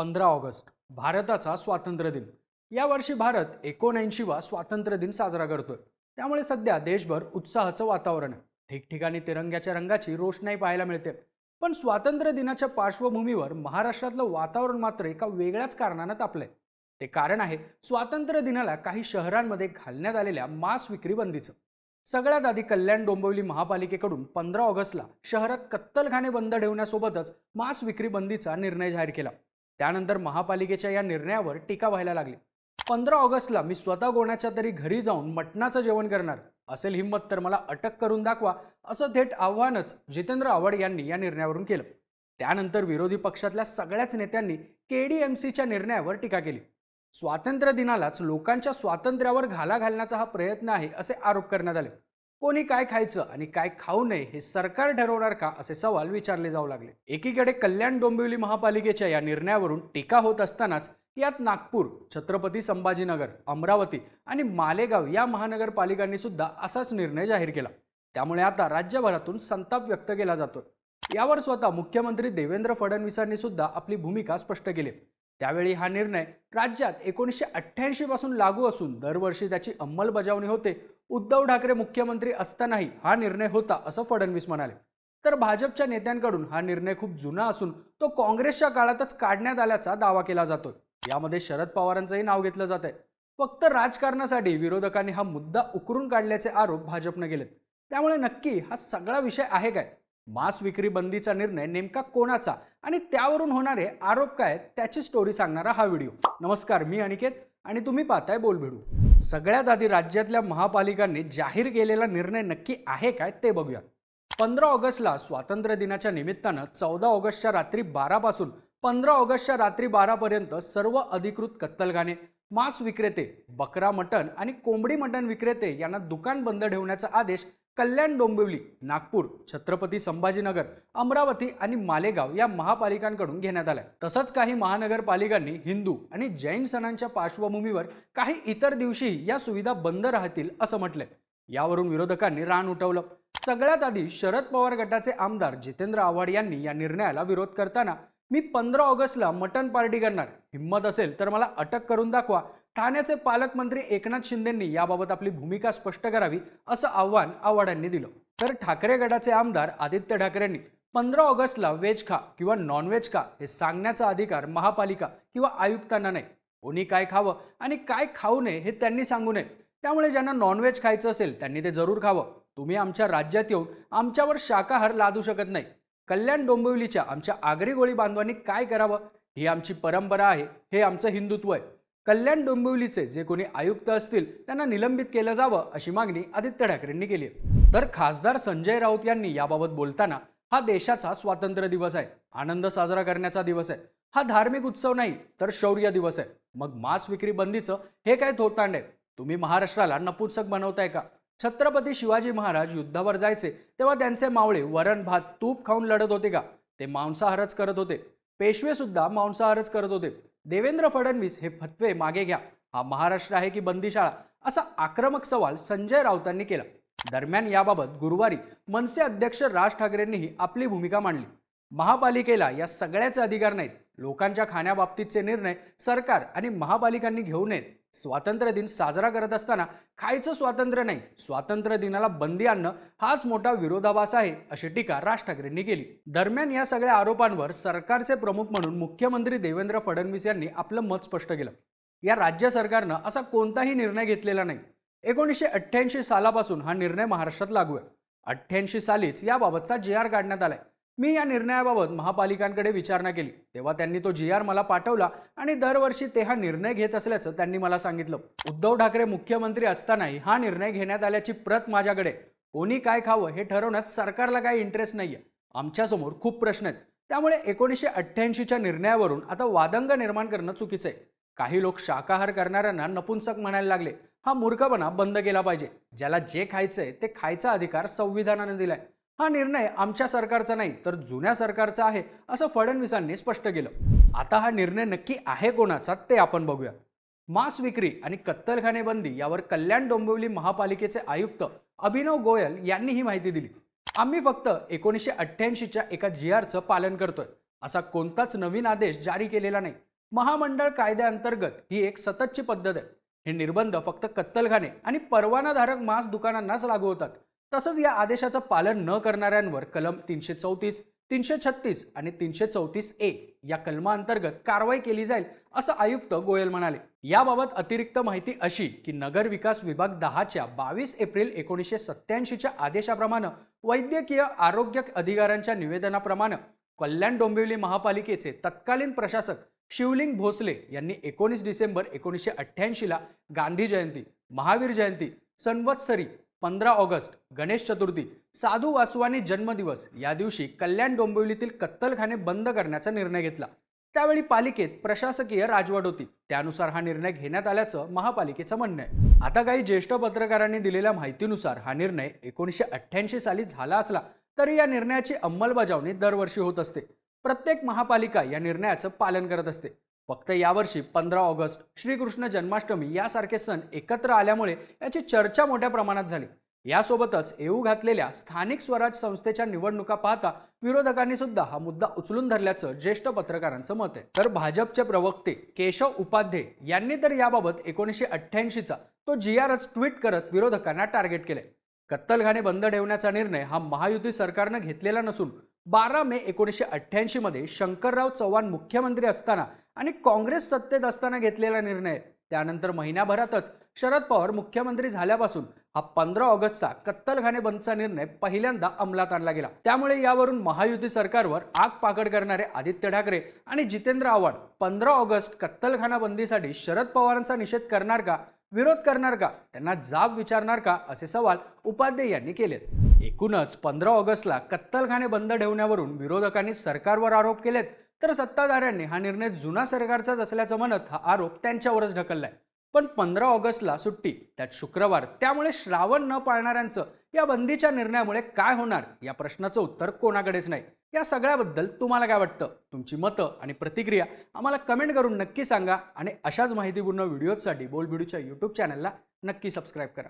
पंधरा ऑगस्ट भारताचा स्वातंत्र्य दिन. यावर्षी भारत एकोणऐंशीवा स्वातंत्र्य दिन साजरा करतोय. त्यामुळे सध्या देशभर उत्साहाचं वातावरण आहे. ठिकठिकाणी तिरंग्याच्या रंगाची रोषणाई पाहायला मिळते. पण स्वातंत्र्य दिनाच्या पार्श्वभूमीवर महाराष्ट्रातलं वातावरण मात्र एका वेगळ्याच कारणानं तापलंय. ते कारण आहे स्वातंत्र्य दिनाला काही शहरांमध्ये घालण्यात आलेल्या मास विक्री बंदीचं. सगळ्यात आधी कल्याण डोंबिवली महापालिकेकडून पंधरा ऑगस्टला शहरात कत्तलखाने बंद ठेवण्यासोबतच मास विक्री बंदीचा निर्णय जाहीर केला. त्यानंतर महापालिकेच्या या निर्णयावर टीका व्हायला लागली. पंधरा ऑगस्टला मी स्वतः कोणाच्या तरी घरी जाऊन मटणाचं जेवण करणार. असेल हिंमत तर मला अटक करून दाखवा असं थेट आव्हानच जितेंद्र आव्हाड यांनी या निर्णयावरून केलं. त्यानंतर विरोधी पक्षातल्या सगळ्याच नेत्यांनी केडीएमसीच्या निर्णयावर टीका केली. स्वातंत्र्य दिनालाच लोकांच्या स्वातंत्र्यावर घाला घालण्याचा हा प्रयत्न आहे असे आरोप करण्यात आले. कोणी काय खायचं आणि काय खाऊ नये हे सरकार ठरवणार का असे सवाल विचारले जाऊ लागले. एकीकडे कल्याण डोंबिवली महापालिकेच्या या निर्णयावरून टीका होत असतानाच यात नागपूर छत्रपती संभाजीनगर अमरावती आणि मालेगाव या महानगरपालिकांनी सुद्धा असाच निर्णय जाहीर केला. त्यामुळे आता राज्यभरातून संताप व्यक्त केला जातो यावर स्वतः मुख्यमंत्री देवेंद्र फडणवीसांनी सुद्धा आपली भूमिका स्पष्ट केली. त्यावेळी हा निर्णय राज्यात एकोणीसशे अठ्ठ्याऐंशी पासून लागू असून दरवर्षी त्याची अंमलबजावणी होते. उद्धव ठाकरे मुख्यमंत्री असतानाही हा निर्णय होता असं फडणवीस म्हणाले. तर भाजपच्या नेत्यांकडून हा निर्णय खूप जुना असून तो काँग्रेसच्या काळातच काढण्यात आल्याचा दावा केला जातोय. यामध्ये शरद पवारांचंही नाव घेतलं जात आहे फक्त राजकारणासाठी विरोधकांनी हा मुद्दा उकरून काढल्याचे आरोप भाजपनं केलेत. त्यामुळे नक्की हा सगळा विषय आहे काय? मास विक्री बंदीचा निर्णय नेमका कोणाचा? आणि त्यावरून होणारे आरोप काय त्याची स्टोरी सांगणारा हा व्हिडिओ नमस्कार मी अनिकेत आणि तुम्ही पाहताय बोलभिडू सगळ्यात आधी राज्यातल्या महापालिकांनी जाहीर केलेला निर्णय नक्की आहे काय ते बघूया. पंधरा ऑगस्टला स्वातंत्र्य दिनाच्या निमित्तानं चौदा ऑगस्टच्या रात्री बारापासून पंधरा ऑगस्टच्या रात्री बारापर्यंत सर्व अधिकृत कत्तलखाने मांस विक्रेते बकरा मटण आणि कोंबडी मटण विक्रेते यांना दुकान बंद ठेवण्याचा आदेश कल्याण डोंबिवली नागपूर छत्रपती संभाजीनगर अमरावती आणि मालेगाव या महापालिकांकडून घेण्यात आलाय. तसंच काही महानगरपालिकांनी हिंदू आणि जैन सणांच्या पार्श्वभूमीवर काही इतर दिवशी या सुविधा बंद राहतील असं म्हटलंय. यावरून विरोधकांनी रान उठवलं. सगळ्यात आधी शरद पवार गटाचे आमदार जितेंद्र आव्हाड यांनी या निर्णयाला विरोध करताना मी पंधरा ऑगस्टला मटन पार्टी करणार. हिंमत असेल तर मला अटक करून दाखवा. ठाण्याचे पालकमंत्री एकनाथ शिंदेंनी याबाबत आपली भूमिका स्पष्ट करावी असं आव्हान आव्हाडांनी दिलं. तर ठाकरे गटाचे आमदार आदित्य ठाकरेंनी पंधरा ऑगस्टला व्हेज खा किंवा नॉनव्हेज खा हे सांगण्याचा अधिकार महापालिका किंवा आयुक्तांना नाही. कोणी काय खावं आणि काय खाऊ नये हे त्यांनी सांगू नये. त्यामुळे ज्यांना नॉनव्हेज खायचं असेल त्यांनी ते जरूर खावं. तुम्ही आमच्या राज्यात येऊन आमच्यावर शाकाहार लादू शकत नाही. कल्याण डोंबिवलीच्या आमच्या आगरी गोळी बांधवांनी काय करावं? ही आमची परंपरा आहे. हे आमचं हिंदुत्व आहे. कल्याण डोंबिवलीचे जे कोणी आयुक्त असतील त्यांना निलंबित केलं जावं अशी मागणी आदित्य ठाकरेंनी केली तर खासदार संजय राऊत यांनी याबाबत बोलताना हा देशाचा स्वातंत्र्य दिवस आहे. आनंद साजरा करण्याचा दिवस आहे. हा धार्मिक उत्सव नाही तर शौर्य दिवस आहे. मग मांस विक्री बंदीचं हे काय थोतांड आहे? तुम्ही महाराष्ट्राला नपुंसक बनवताय का? छत्रपती शिवाजी महाराज युद्धावर जायचे तेव्हा त्यांचे मावळे वरण भात तूप खाऊन लढत होते का? ते मांसाहारच करत होते. पेशवे सुद्धा मांसाहारच करत होते. देवेंद्र फडणवीस हे फतवे मागे घ्या. हा महाराष्ट्र आहे की बंदीशाळा? असा आक्रमक सवाल संजय राऊतांनी केला. दरम्यान याबाबत गुरुवारी मनसे अध्यक्ष राज ठाकरेंनीही आपली भूमिका मांडली. महापालिकेला या सगळ्याचे अधिकार नाहीत. लोकांच्या खाण्याबाबतीतचे निर्णय सरकार आणि महापालिकांनी घेऊ नयेत. स्वातंत्र्य दिन साजरा करत असताना खायचं स्वातंत्र्य नाही. स्वातंत्र्य दिनाला बंदी आणणं हाच मोठा विरोधाभास आहे अशी टीका राज ठाकरेंनी केली. दरम्यान या सगळ्या आरोपांवर सरकारचे प्रमुख म्हणून मुख्यमंत्री देवेंद्र फडणवीस यांनी आपलं मत स्पष्ट केलं. या राज्य सरकारनं असा कोणताही निर्णय घेतलेला नाही. एकोणीसशे अठ्ठ्याऐंशी सालापासून हा निर्णय महाराष्ट्रात लागू आहे. अठ्ठ्याऐंशी सालीच याबाबतचा जी आर काढण्यात आलाय. मी या निर्णयाबाबत महापालिकांकडे विचारणा केली. तेव्हा त्यांनी तो जी आर मला पाठवला आणि दरवर्षी ते हा निर्णय घेत असल्याचं त्यांनी मला सांगितलं. उद्धव ठाकरे मुख्यमंत्री असतानाही हा निर्णय घेण्यात आल्याची प्रत माझ्याकडे. कोणी काय खावं हे ठरवण्यात सरकारला काही इंटरेस्ट नाहीये. आमच्यासमोर खूप प्रश्न आहेत. त्यामुळे एकोणीसशे अठ्ठ्याऐंशीच्या निर्णयावरून आता वादंग निर्माण करणं चुकीचं आहे. काही लोक शाकाहार करणाऱ्यांना नपुंसक म्हणायला लागले. हा मूर्खपणा बंद केला पाहिजे. ज्याला जे खायचंय ते खायचा अधिकार संविधानाने दिलाय. हा निर्णय आमच्या सरकारचा नाही तर जुन्या सरकारचा आहे असं फडणवीसांनी स्पष्ट केलं. आता हा निर्णय नक्की आहे कोणाचा ते आपण बघूया. मांस विक्री आणि कत्तलखाने बंदी यावर कल्याण डोंबिवली महापालिकेचे आयुक्त अभिनव गोयल यांनी ही माहिती दिली. आम्ही फक्त एकोणीसशे अठ्ठ्याऐंशीच्या एका जी आरचं पालन करतोय असा कोणताच नवीन आदेश जारी केलेला नाही. महामंडळ कायद्याअंतर्गत ही एक सततची पद्धत आहे. हे निर्बंध फक्त कत्तलखाने आणि परवानाधारक मांस दुकानांनाच लागू होतात. तसंच या आदेशाचं पालन न करणाऱ्यांवर कलम तीनशे चौतीस तीनशे छत्तीस आणि तीनशे चौतीस ए या कलमाअंतर्गत कारवाई केली जाईल असं आयुक्त गोयल म्हणाले. याबाबत अतिरिक्त माहिती अशी की नगर विकास विभाग दहाच्या बावीस एप्रिल एकोणीसशे सत्याऐंशीच्या आदेशाप्रमाणे वैद्यकीय आरोग्य अधिकाऱ्यांच्या निवेदनाप्रमाणे कल्याण डोंबिवली महापालिकेचे तत्कालीन प्रशासक शिवलिंग भोसले यांनी एकोणीस डिसेंबर एकोणीसशे अठ्ठ्याऐंशीला गांधी जयंती महावीर जयंती संवत्सरी पंधरा ऑगस्ट गणेश चतुर्थी साधू वासवानी जन्मदिवस. या दिवशी कल्याण डोंबिवलीतील कत्तलखाने बंद करण्याचा निर्णय घेतला. त्यावेळी पालिकेत प्रशासकीय राजवट होती. त्यानुसार हा निर्णय घेण्यात आल्याचं महापालिकेचं म्हणणं आहे. आता काही ज्येष्ठ पत्रकारांनी दिलेल्या माहितीनुसार हा निर्णय एकोणीसशे अठ्ठ्याऐंशी साली झाला असला तरी या निर्णयाची अंमलबजावणी दरवर्षी होत असते. प्रत्येक महापालिका या निर्णयाचं पालन करत असते. फक्त यावर्षी पंधरा ऑगस्ट श्रीकृष्ण जन्माष्टमी यासारखे सण एकत्र आल्यामुळे याची चर्चा मोठ्या प्रमाणात झाली. यासोबतच येऊ घातलेल्या स्थानिक स्वराज संस्थेच्या निवडणुका पाहता विरोधकांनी सुद्धा हा मुद्दा उचलून धरल्याचं ज्येष्ठ पत्रकारांचं मत आहे. तर भाजपचे प्रवक्ते केशव उपाध्ये यांनी तर याबाबत एकोणीसशे अठ्ठ्याऐंशीचा तो जी आरच ट्विट करत विरोधकांना टार्गेट केले कत्तलखाने बंद ठेवण्याचा निर्णय हा महायुती सरकारनं घेतलेला नसून बारा मे एकोणीसशे अठ्ठ्याऐंशीमध्ये शंकरराव चव्हाण मुख्यमंत्री असताना आणि काँग्रेस सत्तेत असताना घेतलेला निर्णय. त्यानंतर महिन्याभरातच शरद पवार मुख्यमंत्री झाल्यापासून हा पंधरा ऑगस्टचा कत्तलखाने बंदचा निर्णय पहिल्यांदा अंमलात आणला गेला. त्यामुळे यावरून महायुती सरकारवर आग पाकड करणारे आदित्य ठाकरे आणि जितेंद्र आव्हाड पंधरा ऑगस्ट कत्तलखाना बंदीसाठी शरद पवारांचा निषेध करणार का विरोध करणार का त्यांना जाब विचारणार का असे सवाल उपाध्ये यांनी केलेत. एकूणच पंधरा ऑगस्टला कत्तलखाने बंद ठेवण्यावरून विरोधकांनी सरकारवर आरोप केलेत तर सत्ताधाऱ्यांनी हा निर्णय जुना सरकारचाच असल्याचं म्हणत हा आरोप त्यांच्यावरच ढकललाय. पण पंधरा ऑगस्टला सुट्टी त्यात शुक्रवार त्यामुळे श्रावण न पाळणाऱ्यांचं या बंदीच्या निर्णयामुळे काय होणार या प्रश्नाचं उत्तर कोणाकडेच नाही. या सगळ्याबद्दल तुम्हाला काय वाटतं? तुमची मतं आणि प्रतिक्रिया आम्हाला कमेंट करून नक्की सांगा आणि अशाच माहितीपूर्ण व्हिडिओजसाठी बोलबिडूच्या यूट्यूब चॅनलला नक्की सबस्क्राईब करा.